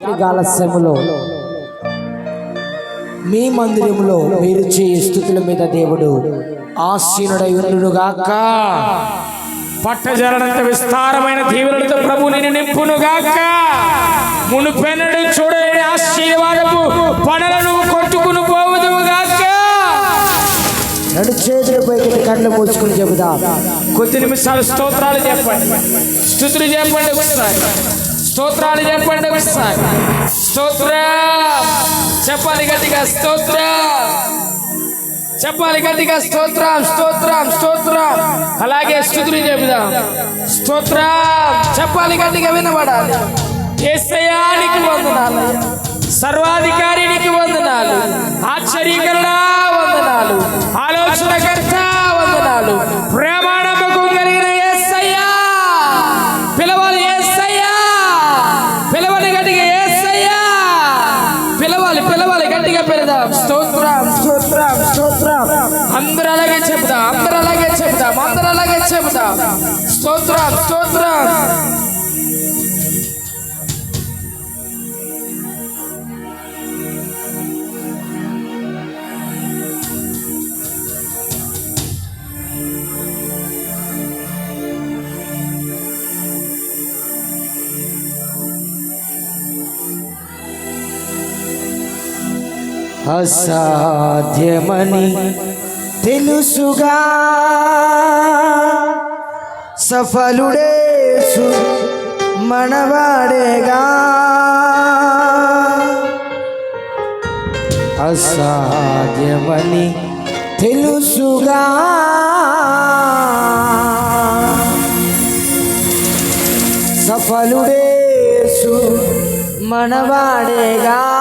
ఆలస్యములో మీ మందిరములో మీరు చేయి స్థుతుల మీద దేవుడు ఆసీనుడై ఉండుగాక పట్టజలనంత విస్తారమైన దీవులతో ప్రభు నేను నింపునుగాక. మునుపెన్నడు చూడని ఆశీర్వాదపు పనులను కొట్టుకుని పోవుదుగాక రెండు చేతుల పైకి కళ్ళు మూసుకుని చెబుదాం. కొద్ది నిమిషాలు స్తోత్రాలు చెప్పండి. స్థుతులు చెప్పండి స్తోత్రాలు చెప్పండి ఒకసారి. స్తోత్ర! చెప్పాలి గట్టిగా స్తోత్ర! చెప్పాలి గట్టిగా స్తోత్రం స్తోత్రం స్తోత్రం! అలాగే స్థుతులు చెబుదాం. స్తోత్రం! చెప్పాలి గట్టిగా వినబడాలి. ఏసయానికి వందనాలు. సర్వాధికారినికి వందనాలు. ఆశ్చర్యకరణ వందనాలు. ఆలోచనకర్త వందనాలు. పిలవాలి పిలవాలి గట్టిగా పెడదాం. స్తోత్రం స్తోత్రం స్తోత్రం. అందరూ అలాగే చెబుదాం అందరూ అలాగే చెబుదాం అందరూ అలాగే చెబుదాం. స్తోత్రం స్తోత్రం. అసాధ్యమని తెలుసుగా. సఫలుడేసు మనవాడేగా. అసాధ్యమని తెలుసుగా. సఫలుడేసు మనవాడేగా.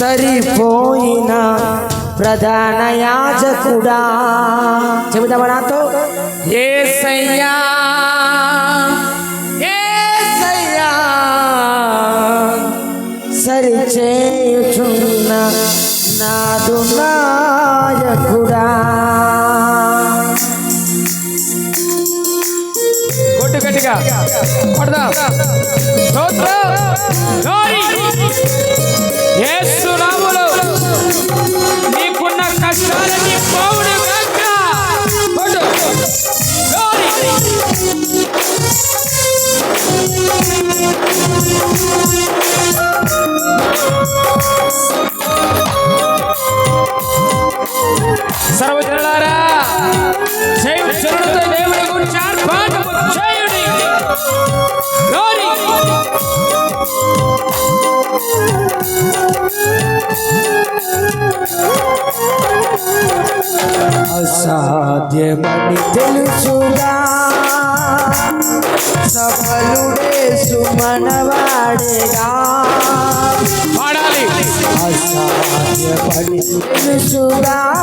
సరిపోయిన ప్రధాన యాజకుడా. చెబుతా నాతో? ఏ సయ్యా సరి చేయుచున్న నాదు నాయకుడా కొడదాం. స్తోత్రం. యేసు నీకున్న కష్టాలని పో అసాధ్యమని తెలుసుగా. సఫలుడే సుమనవాడేగా. పాడాలి. అసాధ్యమని తెలుసుగా.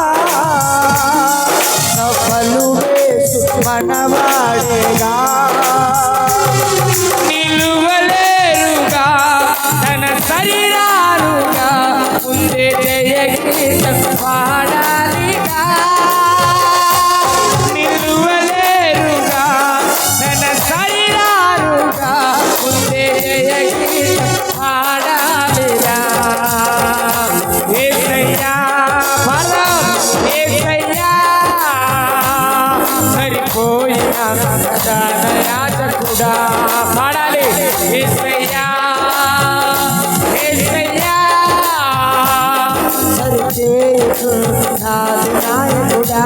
సరిచేయుచున్నాడు నాయకుడా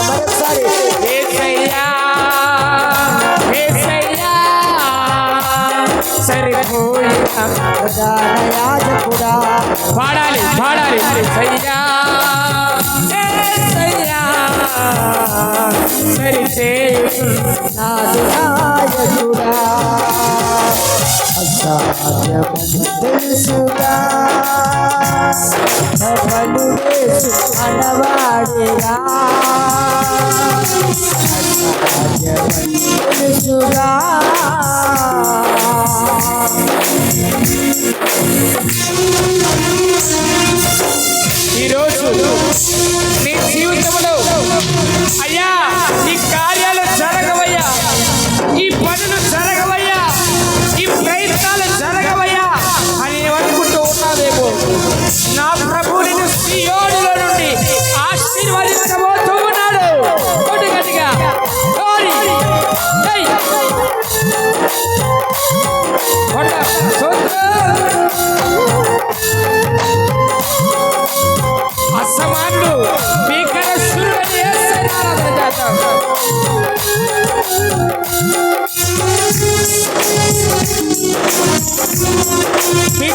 మరొకసారి ఏసయ్యా ఏసయ్యా సరిపోయిన ప్రధాన యాజకుడా పాడాలి పాడాలి ఏసయ్యా ఏసయ్యా తెలుసుగా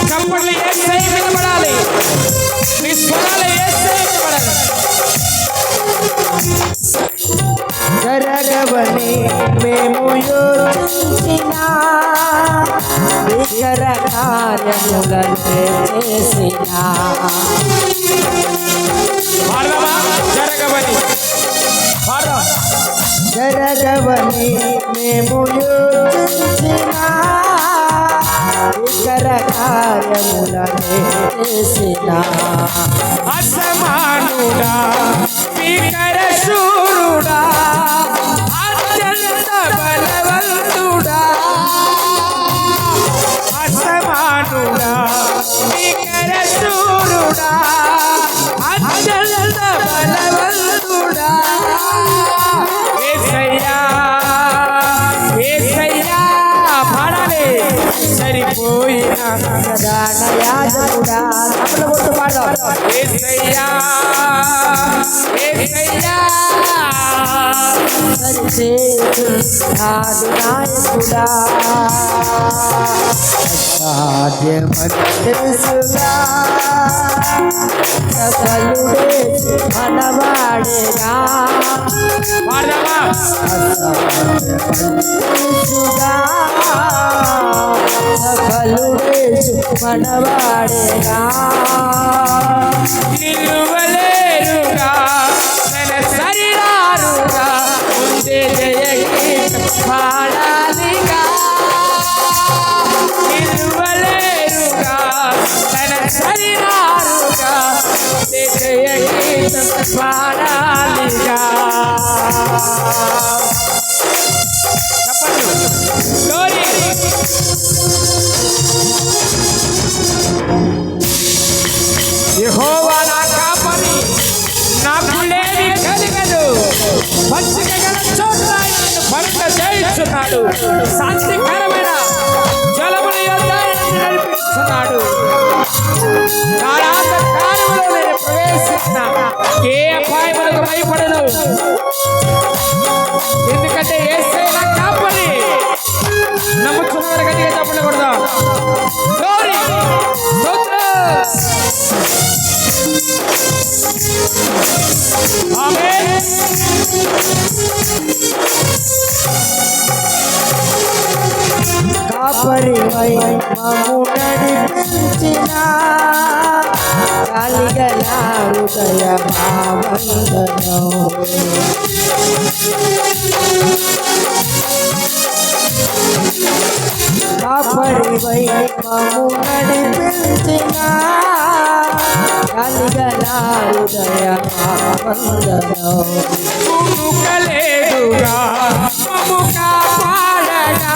మీ కప్పట్లు ఏసై వినబడాలి మీ స్వరాలు ఏసై వినబడాలి జరగవని మేము యోచించిన వికర కార్యములను చేసిన జరగవని జరగవని మేము యోచించిన వికర చేసిన అసమానుడా భీకర సరిపోయిన ప్రధాన యాజకుడా తప్పుల పాడదాం నాయకుడా సాధ్యమని తెలుసుగా మనవాడేగా పాడదామా తెలుసుగా సఫలుడే మనవాడేగా నిలువలేరుగా తన శరీరారుగా ముందే జయగీతం పాడాలిగా నిలువలేరుగా తన శరీరారుగా ముందే జయగీతం పాడాలిగా చేయించున్నాడు శాంతికరమైన జలముల యొద్ద నడిపిస్తున్నాడు ప్రవేశించిన ఏ అపాయములకు భయపడను. ఎందుకంటే ఏసై నా కాపరి నమ్ముతున్నారు గట్టిగా తప్పని కొడదాం. స్తోత్రం. ఆమేన్. కాపరివై మము నడిపించిన కలిగల హృదయ భావందనం కాపరివై మము నడిపించిన కలిగల హృదయ భావందనం కునుకలేదుగా మమ్ము పాడగా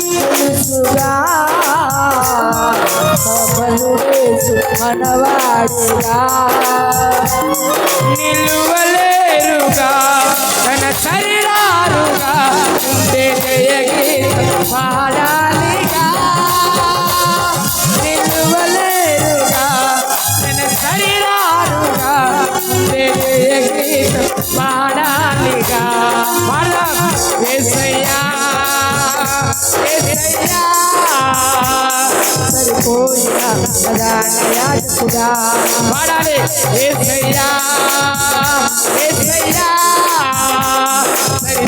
సఫలుడేసు మనవాడుగా. నిలువలేరుగా తన శరీరారుగా ఉండే జయగీతం పాడ సరిపోయిన ప్రధాన యాజకుడా పాడాలి. యేసయ్యా యేసయ్యా సరి